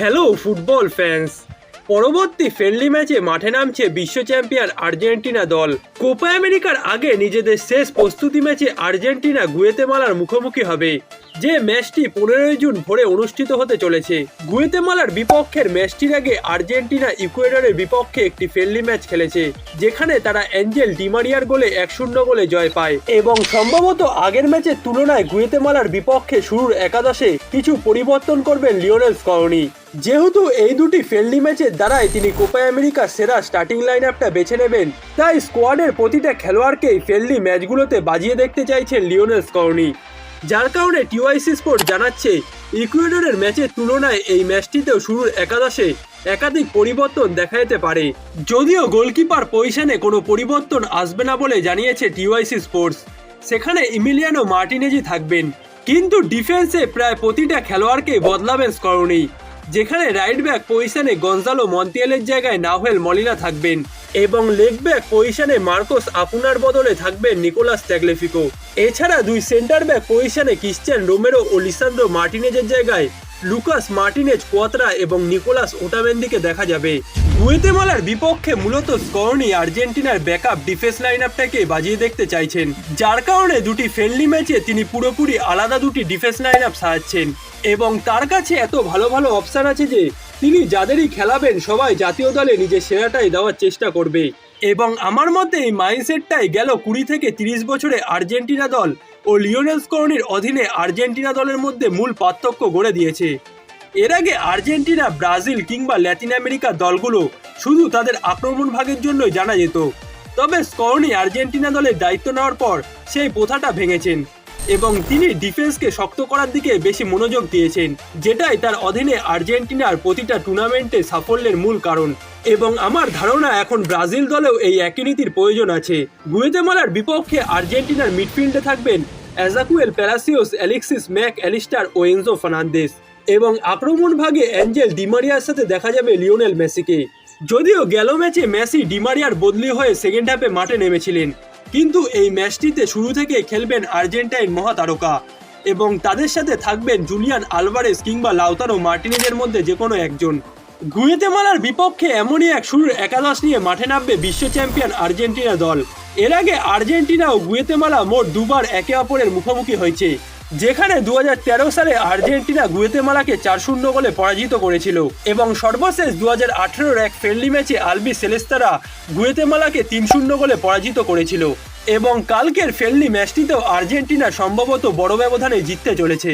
Hello football fans পরবর্তী friendly ম্যাচে মাঠে নামছে বিশ্ব চ্যাম্পিয়ন আর্জেন্টিনা দল। কোপা আমেরিকার আগে নিজেদের শেষ প্রস্তুতি ম্যাচে আর্জেন্টিনা গুয়েতেমালার মুখোমুখি হবে, যে ম্যাচটি পনেরোই জুন ভোরে অনুষ্ঠিত হতে চলেছে। গুয়েতেমালার বিপক্ষের ম্যাচটির আগে আর্জেন্টিনা ইকুয়েডরের বিপক্ষে একটি ফ্রেন্ডলি ম্যাচ খেলেছে, যেখানে তারা অ্যাঞ্জেল ডিমারিয়ার গোলে এক শূন্য গোলে জয় পায়। এবং সম্ভবত আগের ম্যাচের তুলনায় গুয়েতেমালার বিপক্ষে শুরুর একাদশে কিছু পরিবর্তন করবেন লিওনেল স্করনি। যেহেতু এই দুটি ফ্রেন্ডলি ম্যাচের দ্বারাই তিনি কোপা আমেরিকার সেরা স্টার্টিং লাইন আপটা বেছে নেবেন, তাই স্কোয়াডের প্রতিটা খেলোয়াড়কেই ফ্রেন্ডলি ম্যাচগুলোতে বাজিয়ে দেখতে চাইছেন লিওনেল স্করনি যার কারণে টিওয়াইসি স্পোর্ট জানাচ্ছে, ইকুয়েডরের ম্যাচের তুলনায় এই ম্যাচটিতেও শুরুর একাদশে একাধিক পরিবর্তন দেখা যেতে পারে। যদিও গোলকিপার পজিশনে কোনো পরিবর্তন আসবে না বলে জানিয়েছে টিওয়াইসি স্পোর্টস। সেখানে ইমিলিয়ানো মার্টিনেজি থাকবেন, কিন্তু ডিফেন্সে প্রায় প্রতিটা খেলোয়াড়কে বদলাবেন স্করণী। যেখানে রাইট ব্যাক পজিশনে গঞ্জালো মন্তিয়ালের জায়গায় নাভেল মলিনা থাকবেন এবং লেগ ব্যাক পজিশনে মার্কোস আপুনার বদলে থাকবেন নিকোলাস ট্যাগলেফিকো এছাড়া দুই সেন্টার ব্যাক পজিশনে ক্রিশ্চিয়ান রোমেরো ও লিসান্দ্রো মার্টিনেজের জায়গায় লুকাস মার্টিনেজ, কোয়াত্রা এবং নিকোলাস ওটামেন্দিকে দেখা যাবে। গুয়েতেমালার বিপক্ষে মূলত স্করনি আর্জেন্টিনার ব্যাকআপ ডিফেন্স লাইন আপটাকে বাজিয়ে দেখতে চাইছেন। যার কারণে দুটি ফ্রেন্ডলি ম্যাচে তিনি পুরোপুরি আলাদা দুটি ডিফেন্স লাইন আপ সাজাচ্ছেন। এবং তার কাছে এত ভালো ভালো অপশান আছে যে, তিনি যাদেরই খেলাবেন সবাই জাতীয় দলে নিজের সেরাটাই দেওয়ার চেষ্টা করবে। এবং আমার মতে এই মাইন্ডসেটটাই গেল কুড়ি থেকে তিরিশ বছরে আর্জেন্টিনা দল ও লিওনেল স্করনির অধীনে আর্জেন্টিনা দলের মধ্যে মূল পার্থক্য গড়ে দিয়েছে। এর আগে আর্জেন্টিনা, ব্রাজিল কিংবা ল্যাতিন আমেরিকার দলগুলো শুধু তাদের আক্রমণ ভাগের জন্যই জানা যেত। তবে স্করনি আর্জেন্টিনা দলের দায়িত্ব নেওয়ার পর সেই প্রথাটা ভেঙেছেন এবং তিনি ডিফেন্সকে শক্ত করার দিকে বেশি মনোযোগ দিয়েছেন, যেটাই তার অধীনে আর্জেন্টিনার প্রতিটা টুর্নামেন্টে সাফল্যের মূল কারণ। এবং আমার ধারণা এখন ব্রাজিল দলেও এই একই নীতির প্রয়োজন আছে। গুয়েতেমালার বিপক্ষে আর্জেন্টিনার মিডফিল্ডে থাকবেন Ezequiel Palacios Alexis Mac Allister ও এনজো ফার্নান্দেস এবং আক্রমণ ভাগে অ্যাঞ্জেল ডিমারিয়ার সাথে দেখা যাবে লিওনেল মেসিকে যদিও গেল ম্যাচে মেসি ডিমারিয়ার বদলি হয়ে সেকেন্ড হাফে মাঠে নেমেছিলেন, কিন্তু এই ম্যাচটিতে শুরু থেকে খেলবেন আর্জেন্টাইন মহাতারকা এবং তাদের সাথে থাকবেন জুলিয়ান আলভারেস কিংবা লাউতারো মার্টিনেজের মধ্যে যে কোনো একজন। গুয়েতেমালার বিপক্ষে এমনই এক শুরুর একাদশ নিয়ে মাঠে নামবে বিশ্ব চ্যাম্পিয়ন আর্জেন্টিনা দল। এর আগে আর্জেন্টিনা ও গুয়েতেমালা মোট দুবার একে অপরের মুখোমুখি হয়েছে, যেখানে দু হাজার তেরো সালে আর্জেন্টিনা গুয়েতেমালাকে চার শূন্য গোলে পরাজিত করেছিল এবং সর্বশেষ দু হাজার আঠেরোর এক ফ্রেন্ডলি ম্যাচে আলবি সেলেস্তারা গুয়েতেমালাকে তিন শূন্য গোলে পরাজিত করেছিল এবং কালকের ফ্রেন্ডলি ম্যাচটিতেও আর্জেন্টিনা সম্ভবত বড় ব্যবধানে জিততে চলেছে।